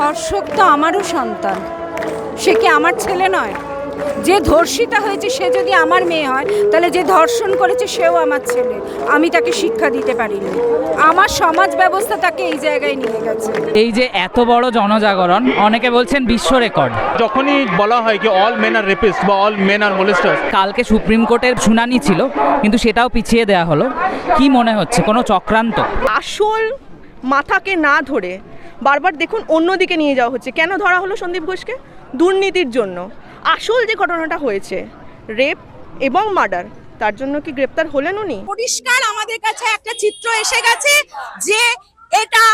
ধর্ষক তো আমারও সন্তান। সে কি আমার ছেলে নয়? যে ধর্ষিতা হয়েছে সে যদি আমার মেয়ে হয় তাহলে যে ধর্ষণ করেছে সেও আমার ছেলে। আমি তাকে শিক্ষা দিতে পারিনি। আমার সমাজ ব্যবস্থা তাকে এই জায়গায় নিয়ে গেছে। এই যে এত বড় জনজাগরণ অনেকে বলছেন বিশ্ব রেকর্ড। যখনই বলা হয় কি অল মেন আর রেপিস্ট বা অল মেন আর মোলেস্টার্স কালকে সুপ্রিম কোর্টের শুনানি ছিল কিন্তু সেটাও পিছিয়ে দেওয়া হলো। কি মনে হচ্ছে? কোনো চক্রান্ত? আসল মাথাকে না ধরে বারবার দেখুন অন্যদিকে নিয়ে যাওয়া হচ্ছে। কেন ধরা হলো সন্দীপ ঘোষকে? দুর্নীতির জন্য। আসল যে ঘটনাটা হয়েছে, রেপ এবং মার্ডার, তার জন্য কি গ্রেপ্তার হলেন উনি? পরিষ্কার আমাদের কাছে একটা চিত্র এসে গেছে যে এটা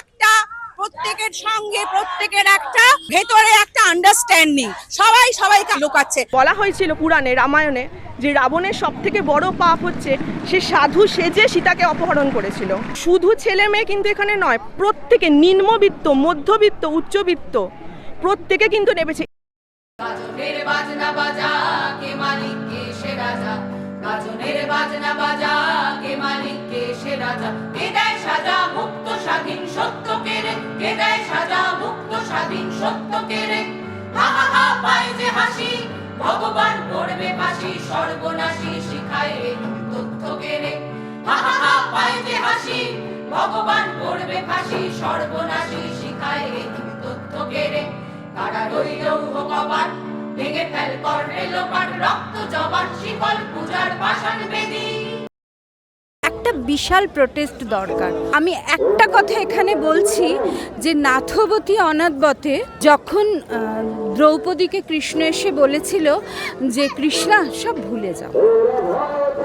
একটা প্রত্যেকের সঙ্গে প্রত্যেকের একটা ভেতরে একটা আন্ডারস্ট্যান্ডিং সবাই সবাইকে লুকাচ্ছে। বলা হয়েছিল পুরাণে রামায়ণে যে রাবণের সব থেকে বড় পাপ হচ্ছে সে সাধু সেজে সীতাকে অপহরণ করেছিল। শুধু ছেলে মেয়ে কিন্তু এখানে নয় প্রত্যেকে নিম্নবিত্ত মধ্যবিত্ত উচ্চবিত্ত প্রত্যেকে কিন্তু নেমেছে। গাজনের বাজনা বাজা কে মালিক কে সে রাজা? গাজনের বাজনা বাজা কে মালিক কে সে রাজা? কে দেয় সাজা মুক্ত কেড়ে হা হা হা, পায় যে হাসি, ভগবান করবে ফাঁসি, সর্বনাশী শিখায় তথ্য কেড়ে হা হা হা, পায় যে হাসি, ভগবান করবে ফাঁসি, সর্বনাশী শিখায় তথ্য কেড়ে তারা রইল কপাট ভেঙে ফেল, কর রেলোপাট রক্ত জবাট শিকল পূজার একটা বিশাল প্রোটেস্ট দরকার। আমি একটা কথা এখানে বলছি যে নাথবতী অনাথবতে যখন দ্রৌপদীকে কৃষ্ণ এসে বলেছিল যে, কৃষ্ণা, সব ভুলে যাও।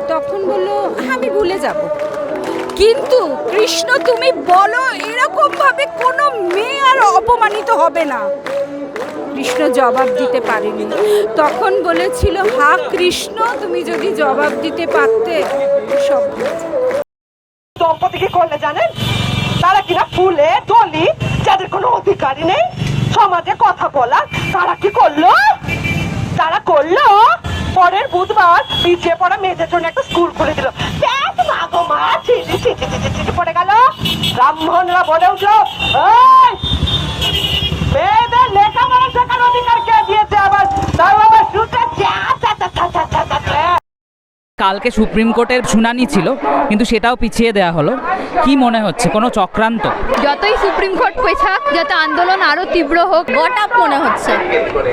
তখন বলল হ্যাঁ আমি ভুলে যাব। কিন্তু কৃষ্ণ, তুমি বলো এরকম ভাবে কোনো মেয়ে আর অপমানিত হবে না। কৃষ্ণ জবাব দিতে পারেনি। তখন বলেছিল হা কৃষ্ণ, তুমি যদি জবাব দিতে পারতে, সব। দম্পতি কি করলে জানেন? তারা কিনা ফুলে টলি যাদের কোনো অধিকারই নেই। সমাজে কথা বলার তারা কি করল? তারা করল পরের বুধবার পিছিয়ে পড়া মেয়েদের জন্য একটা স্কুল খুলে দিল। দেখ মা ছিটি পড়ে গেল। ব্রাহ্মণরা বলে উঠল "এই, মেয়েদের লেখাপড়া শেখার অধিকার কে দিয়েছে আবার? কালকে সুপ্রিম কোর্টের শুনানি ছিল কিন্তু সেটাও পিছিয়ে দেওয়া হলো। কি মনে হচ্ছে? কোনো চক্রান্ত? যতই সুপ্রিম কোর্ট পেছাক যত আন্দোলন আরও তীব্র হোক গটাপ মনে হচ্ছে।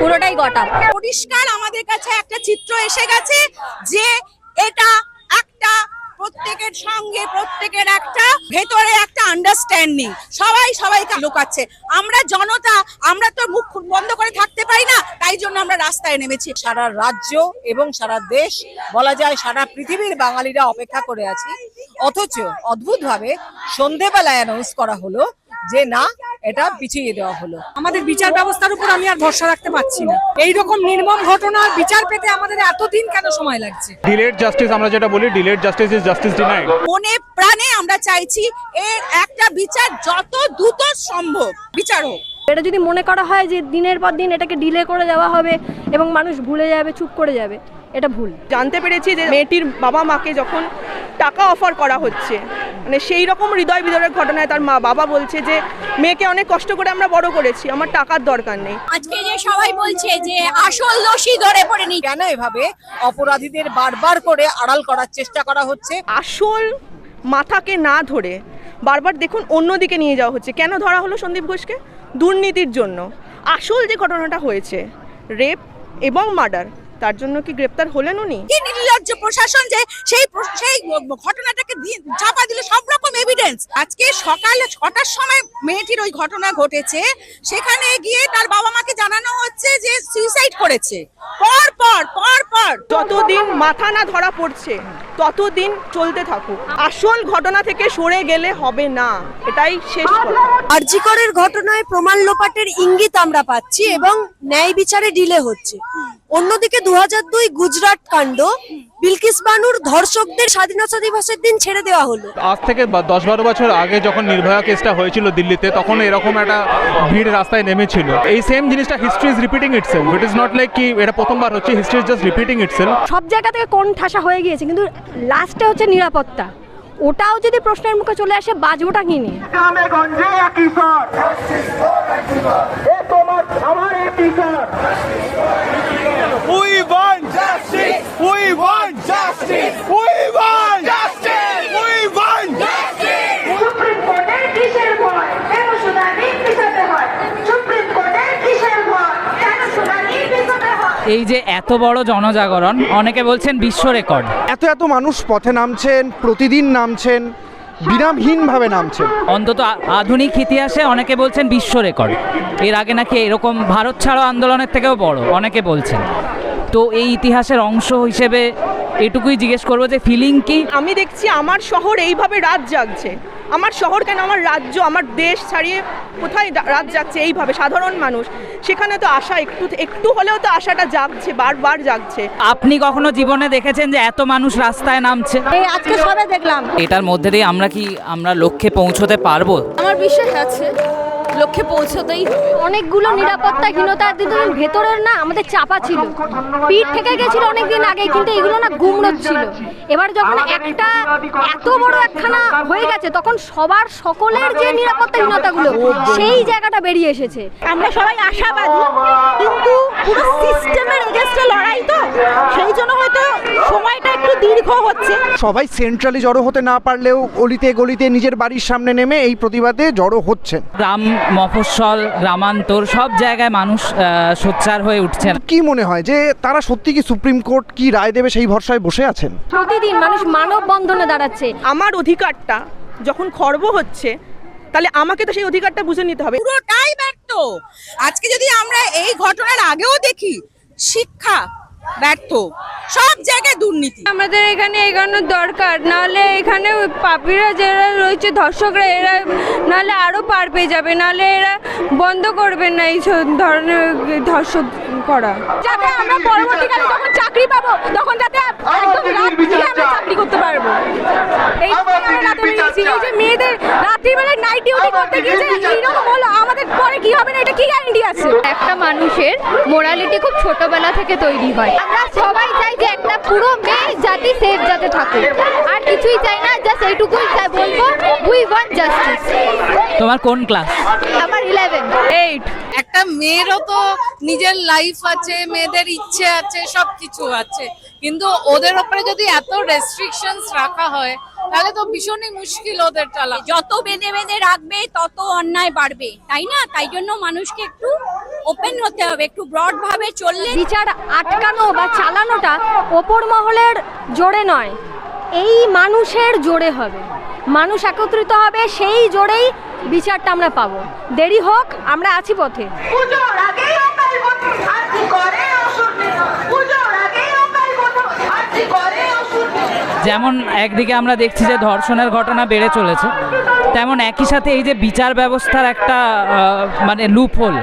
পুরোটাই গটাপ পরিষ্কার আমাদের কাছে একটা চিত্র এসে গেছে যে এটা একটা প্রত্যেকের সঙ্গে, প্রত্যেকের একটা ভেতরে একটা আন্ডারস্ট্যান্ডিং সবাই সবাইকে লুকাচ্ছে। আমরা জনতা, আমরা তো মুখ বন্ধ করে থাকতে পারি না, তাই জন্য আমরা রাস্তায় নেমেছি। সারা রাজ্য এবং সারা দেশ, বলা যায় সারা পৃথিবীর বাঙালিরা অপেক্ষা করে আছি। অথচ অদ্ভুতভাবে সন্ধেবেলায় অ্যানাউন্স করা হলো যে না এটা পিছিয়ে দেওয়া হলো। আমাদের বিচার ব্যবস্থার উপর আমি আর ভরসা রাখতে পারছি না। এই রকম নির্মম ঘটনার বিচার পেতে আমাদের এতদিন কেন সময় লাগছে? ডিলেড জাস্টিস আমরা যেটা বলি delayed justice is justice denied মনে প্রাণে আমরা চাইছি এর একটা বিচার যত দ্রুত সম্ভব। বিচার হোক। এটা যদি মনে করা হয় যে দিনের পর দিন এটাকে ডিলে করে দেওয়া হবে এবং মানুষ ভুলে যাবে চুপ করে যাবে এটা ভুল। জানতে পেরেছি যে মেয়েটির বাবা মাকে যখন টাকা অফার করা হচ্ছে মানে সেই রকম হৃদয় বিদরের ঘটনায় তার মা বাবা বলছে যে মেয়েকে অনেক কষ্ট করে আমরা বড় করেছি আমার টাকার দরকার নেই। আজকে যে সবাই বলছে যে আসল দোষী ধরে পড়েনি কেন এভাবে অপরাধীদের বারবার করে আড়াল করার চেষ্টা করা হচ্ছে? আসল মাথাকে না ধরে বারবার দেখুন অন্যদিকে নিয়ে যাওয়া হচ্ছে। কেন ধরা হলো সন্দীপ ঘোষকে? দুর্নীতির জন্য। আসল যে ঘটনাটা হয়েছে রেপ এবং মার্ডার তার জন্য কি গ্রেপ্তার হলেন উনি? কি নির্লজ্জ প্রশাসন যে সেই সেই ঘটনাটাকে চাপা দিল সব রকম এভিডেন্স আজকে সকাল ছটার সময় মেয়েটির ওই ঘটনা ঘটেছে। সেখানে গিয়ে তার বাবা মাকে জানানো হচ্ছে যে সুইসাইড করেছে। পর পর পর পর। যতদিন মাথা না ধরা পড়ছে ততদিন চলতে থাকুক। আসল ঘটনা থেকে সরে গেলে হবে না। এটাই শেষ কথা। আরজিকরের ঘটনায় প্রমাণ লোপাটের ইঙ্গিত আমরা পাচ্ছি এবং ন্যায় বিচারে ডিলে হচ্ছে। অন্যদিকে দু হাজার দুই গুজরাট কাণ্ড বিলকিস বানুর ধর্ষকদের স্বাধীনতা দিবসের দিন ছেড়ে দেওয়া হলো। আজ থেকে দশ বারো বছর আগে যখন নির্ভয়া কেসটা হয়েছিল দিল্লিতে তখন এরকম একটা ভিড় রাস্তায় নেমেছিল। এই সেম জিনিসটা history is repeating it itself it is not like কি এটা প্রথমবার হচ্ছে history is just repeating it itself সব জায়গা থেকে কোন ঠাসা হয়ে গিয়েছে কিন্তু লাস্টে হচ্ছে নিরাপত্তা। ওটাও যদি প্রশ্নের মুখে চলে আসে বাজবোটা কি নিয়ে গ্রামে গঞ্জে একই স্বর এ তোমার আমার একই We want justice! We want justice! We want justice! We want justice! Supreme কোর্টের কিসের ভয়? কেন শুনানি পিছাতে হয়? সুপ্রিম কোর্টের কিসের ভয়? কেন শুনানি পিছাতে হয়? এই যে এত বড় জনজাগরণ অনেকে বলছেন বিশ্ব রেকর্ড। এত এত মানুষ পথে নামছেন প্রতিদিন নামছেন বিরামহীনভাবে নামছে। অন্তত আধুনিক ইতিহাসে অনেকে বলছেন বিশ্ব রেকর্ড। এর আগে নাকি এরকম ভারত ছাড়ো আন্দোলনের থেকেও বড় অনেকে বলছেন। তো এই ইতিহাসের অংশ হিসেবে এটুকুই জিজ্ঞেস করব যে ফিলিং কি? আমি দেখছি আমার শহর এইভাবে রাত জাগছে। আমার শহর কেন? আমার রাজ্য আমার দেশ ছাড়িয়ে কোথায় রাত যাচ্ছে? এইভাবে সাধারণ মানুষ। সেখানে তো আশা একটু একটু হলেও তো আশাটা জাগছে বারবার জাগছে। আপনি কখনো জীবনে দেখেছেন যে এত মানুষ রাস্তায় নামছে? এই আজকে সবে দেখলাম। এটার মধ্যে দিয়ে আমরা কি আমরা লক্ষ্যে পৌঁছতে পারব? আমার বিশ্বাস আছে। লক্ষ্যে পৌঁছতেই হবে। অনেকগুলো নিরাপত্তাহীনতা দিন ভেতরের না আমাদের চাপা ছিল। পিঠ থেকে গেছিল অনেকদিন আগে কিন্তু এগুলো না গুমড়ো ছিল। এবার যখন একটা এত বড় একখানা হয়ে গেছে তখন সবার সকলের যে নিরাপত্তাহীনতাগুলো সেই জায়গাটা বেরিয়ে এসেছে। আমরা সবাই আশাবাদী কিন্তু পুরো সিস্টেমের এগেনস্টে লড়াই তো সেই জন্য হয়তো সময়টা একটু দীর্ঘ হচ্ছে। সবাই সেন্ট্রালি জড়ো হতে না পারলেও অলিতে গলিতে নিজের বাড়ির সামনে নেমে এই প্রতিবাদে জড়ো হচ্ছেন। গ্রাম মফস্বল গ্রামান্তর সব জায়গায় মানুষ সোচ্চার হয়ে উঠছেন। কি মনে হয় যে তারা সত্যি কি সুপ্রিম কোর্ট কি রায় দেবে সেই ভরসায় বসে আছেন? প্রতিদিন মানুষ মানব বন্ধনে দাঁড়াচ্ছে। আমার অধিকারটা যখন খর্ব হচ্ছে তাহলে আমাকে তো সেই অধিকারটা বুঝে নিতে হবে। পুরোটাই ব্যর্থ। আজকে যদি আমরা এই ঘটনার আগেও দেখি শিক্ষা ব্যর্থ। সব জায়গায় দুর্নীতি। আমাদের এখানে এগানোর দরকার, নাহলে এখানে পাপিরা যারা রয়েছে, ধর্ষকরা, এরা নাহলে আরও পার পেয়ে যাবে, নাহলে এরা বন্ধ করবেন না এই ধরনের ধর্ষক করা। যাতে আমরা পরবর্তীকালে যখন চাকরি পাবো তখন যাতে একদম রাত দিয়ে আমরা চাকরি করতে পারব। এই রাতে বেরিয়েছি এই যে মেয়েদের রাত্রিবেলায় নাইট ডিউটি করতে গিয়ে যে এইরকম হলো আমাদের পরে কি হবে না এটা কি গ্যারান্টি আছে? একটা মানুষের মোরালিটি খুব ছোটবেলা থেকে তৈরি হয়। আমরা সবাই চাই যে একটা পুরো মেয়ে জাতি সেফ যাতে থাকে। আর কিছুই চাই না জাস্ট এইটুকুই চাই বলব উই ওয়ান্ট জাস্টিস তোমার কোন ক্লাস আমার ইলেভেন এইট একটা মেয়েরও তো নিজের লাইফ আছে মেয়েদের ইচ্ছে আছে সব কিছু আছে। কিন্তু ওদের ওপরে যদি এত রেস্ট্রিকশনস রাখা হয় তাহলে তো ভীষণই মুশকিল ওদের চালা। যত বেঁধে বেঁধে রাখবে তত অন্যায় বাড়বে তাই না? তাই জন্য মানুষকে একটু ওপেন হতে হবে একটু ব্রড ভাবে চললে বিচার আটকানো বা চালানোটা ওপর মহলের জোরে নয় এই মানুষের জোরে হবে। মানুষ একত্রিত হবে সেই জোরেই বিচারটা আমরা পাবো। দেরি হোক আমরা আছি পথে। যেমন একদিকে আমরা দেখছি যে ধর্ষণের ঘটনা বেড়ে চলেছে তেমন একই সাথে এই যে বিচার ব্যবস্থার একটা মানে লুপ লুপহোল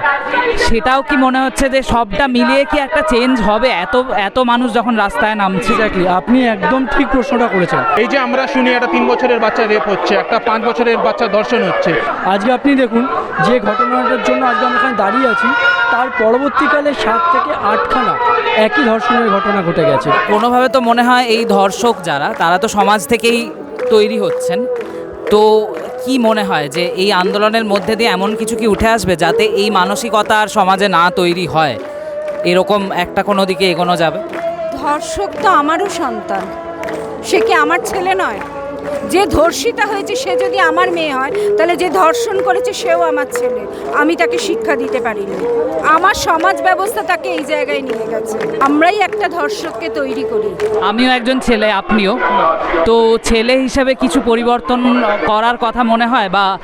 সেটাও কি মনে হচ্ছে যে সবটা মিলিয়ে কি একটা চেঞ্জ হবে? এত এত মানুষ যখন রাস্তায় নামছে। আপনি একদম ঠিক প্রশ্নটা করেছেন। এই যে আমরা শুনি একটা তিন বছরের বাচ্চা রেপ হচ্ছে একটা পাঁচ বছরের বাচ্চা ধর্ষণ হচ্ছে। আজকে আপনি দেখুন যে ঘটনাটার জন্য আজকে আমরা এখানে দাঁড়িয়ে আছি তার পরবর্তীকালে সাত থেকে আটখানা একই ধর্ষণের ঘটনা ঘটে গেছে। কোনোভাবে তো মনে হয় এই ধর্ষক যারা তারা তো সমাজ থেকেই তৈরি হচ্ছেন। তো কি মনে হয় যে এই আন্দোলনের মধ্যে দিয়ে এমন কিছু কি উঠে আসবে যাতে এই মানসিকতা আর সমাজে না তৈরি হয়? এরকম একটা কোনো দিকে এগোনো যাবে? ধর্ষক তো আমারও সন্তান। সে কি আমার ছেলে নয়? যে ধর্ষিতা হয়েছে সে যদি আমার মেয়ে হয় তাহলে যে ধর্ষণ করেছে সেও আমার ছেলে। আমি তাকে শিক্ষা দিতে পারিনি। আমার সমাজ ব্যবস্থা তাকে এই জায়গায় নিয়ে গেছে। আমরাই একটা ধর্ষককে তৈরি করি। আমিও একজন ছেলে আপনিও। তো ছেলে হিসেবে কিছু পরিবর্তন করার কথা মনে হয় বা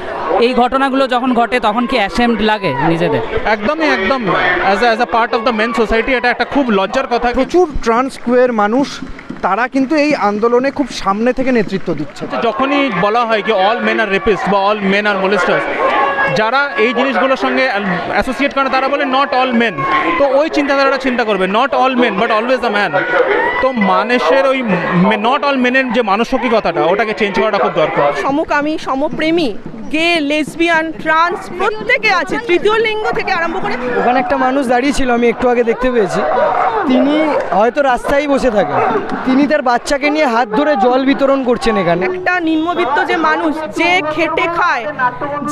এই ঘটনাগুলো যখন ঘটে তখন কি অ্যাসেম্ড লাগে নিজেদের? একদমই একদম। As as a part of the men society এটা একটা খুব লজ্জার কথা। প্রচুর ট্রান্স মানুষ তারা কিন্তু এই আন্দোলনে খুব সামনে থেকে নেতৃত্ব দিচ্ছে। যখনই বলা হয় কি অল মেন আর রেপিস্ট বা অল মেন আর মোলেস্টার্স যারা এই জিনিসগুলোর সঙ্গে অ্যাসোসিয়েট করে তারা বলে নট অল মেন তো ওই চিন্তাধারাটা চিন্তা করবে not all men but always a man তো মানুষের ওই নট অল মেনের যে মানসিকতাটা ওটাকে চেঞ্জ করাটা খুব দরকার। সমকামী সমপ্রেমী গে লেসবিয়ান ট্রান্স প্রত্যেকে আছে তৃতীয় লিঙ্গ থেকে আরম্ভ করে ওখানে একটা মানুষ দাঁড়িয়ে ছিল আমি একটু আগে দেখতে পেয়েছি। তিনি হয়তো রাস্তায় বসে থাকেন তিনি তার বাচ্চাকে নিয়ে হাত ধরে জল বিতরণ করছেন এখানে। একটা নিম্নবিত্ত যে মানুষ যে খেটে খায়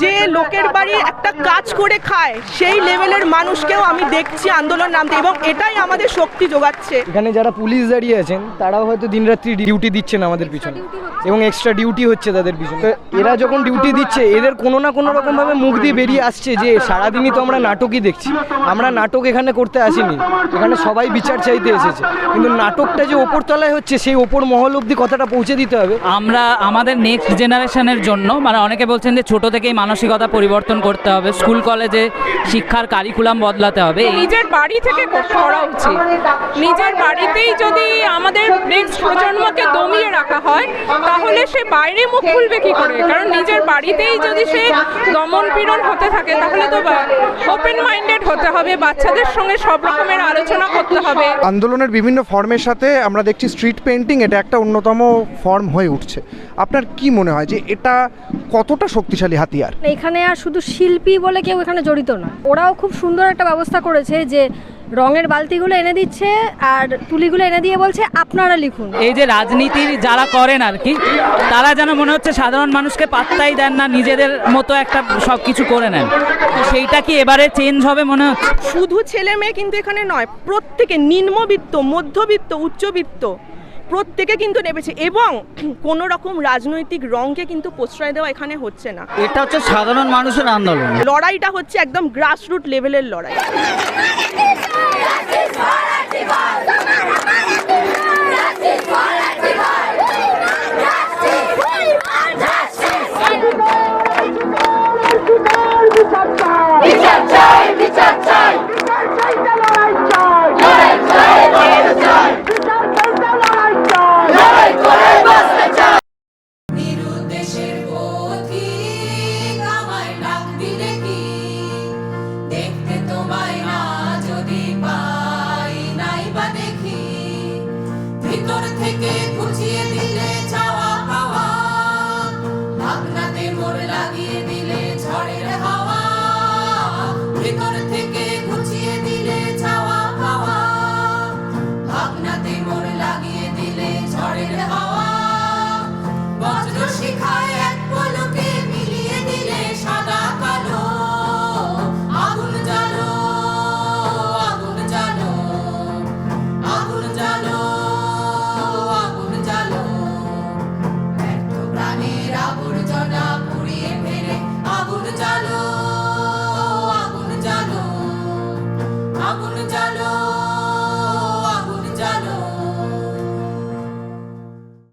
যে লোকের বাড়ি একটা কাজ করে খায় সেই লেভেলের মানুষকেও আমি দেখছি আন্দোলন নামতে এবং এটাই আমাদের শক্তি যোগাচ্ছে। এখানে যারা পুলিশ দাঁড়িয়ে আছেন তারাও হয়তো দিনরাত্রি ডিউটি দিচ্ছেন আমাদের পিছনে। এবং এক্সট্রা ডিউটি হচ্ছে তাদের পিছনে। এরা যখন ডিউটি দিচ্ছে এদের কোনো না কোনো রকম ভাবে মুখ দিয়ে বেরিয়ে আসছে যে সারাদিনই তো আমরা নাটকই দেখছি। আমরা নাটক এখানে করতে আসিনি। এখানে সবাই বিচার চাইতে এসেছে। কিন্তু নাটকটা যে ওপর তলায় হচ্ছে সেই ওপর মহল অব্দি কথাটা পৌঁছে দিতে হবে। আমরা আমাদের নেক্সট জেনারেশনের জন্য মানে অনেকে বলছেন যে ছোট থেকেই মানসিকতা পরিবর্তন করতে হবে স্কুল কলেজে শিক্ষার কারিকুলাম বদলাতে হবে। নিজের বাড়ি থেকে করা উচিত। নিজের বাড়িতেই যদি আমাদের নেক্সট প্রজন্মকে দমিয়ে রাখা হয় তাহলে সে বাইরে মুখ খুলবে কি করে? কারণ নিজের বাড়িতেই যদি সে দমন পীড়ন হতে থাকে তাহলে তো ওপেন মাইন্ডেড হতে হবে বাচ্চাদের সঙ্গে সব রকমের আলোচনা করতে হবে। আন্দোলনের বিভিন্ন ফর্মের সাথে আমরা দেখছি স্ট্রিট পেন্টিং এটা একটা অন্যতম ফর্ম হয়ে উঠছে। আপনার কি মনে হয় যে এটা কতটা শক্তিশালী হাতিয়ার? এখানে আর শুধু শিল্পী বলে কেউ এখানে জড়িত না ওরাও খুব সুন্দর একটা ব্যবস্থা করেছে যে রঙের বালতিগুলো এনে দিচ্ছে আর তুলিগুলো এনে দিয়ে বলছে আপনারা লিখুন। এই যে রাজনীতির যারা করেন আর কি তারা যেন মনে হচ্ছে সাধারণ মানুষকে পাত্তাই দেন না নিজেদের মতো একটা সব কিছু করে নেন। তো সেইটা কি এবারে চেঞ্জ হবে মনে হচ্ছে? শুধু ছেলে মেয়ে কিন্তু এখানে নয় প্রত্যেকে নিম্নবিত্ত মধ্যবিত্ত উচ্চবিত্ত প্রত্যেকে কিন্তু নেমেছে এবং কোনো রকম রাজনৈতিক রঙকে কিন্তু প্রশ্রয় দেওয়া এখানে হচ্ছে না। এটা হচ্ছে সাধারণ মানুষের আন্দোলন। লড়াইটা হচ্ছে একদম গ্রাসরুট লেভেলের লড়াই। Maharaj ki Bharat picking.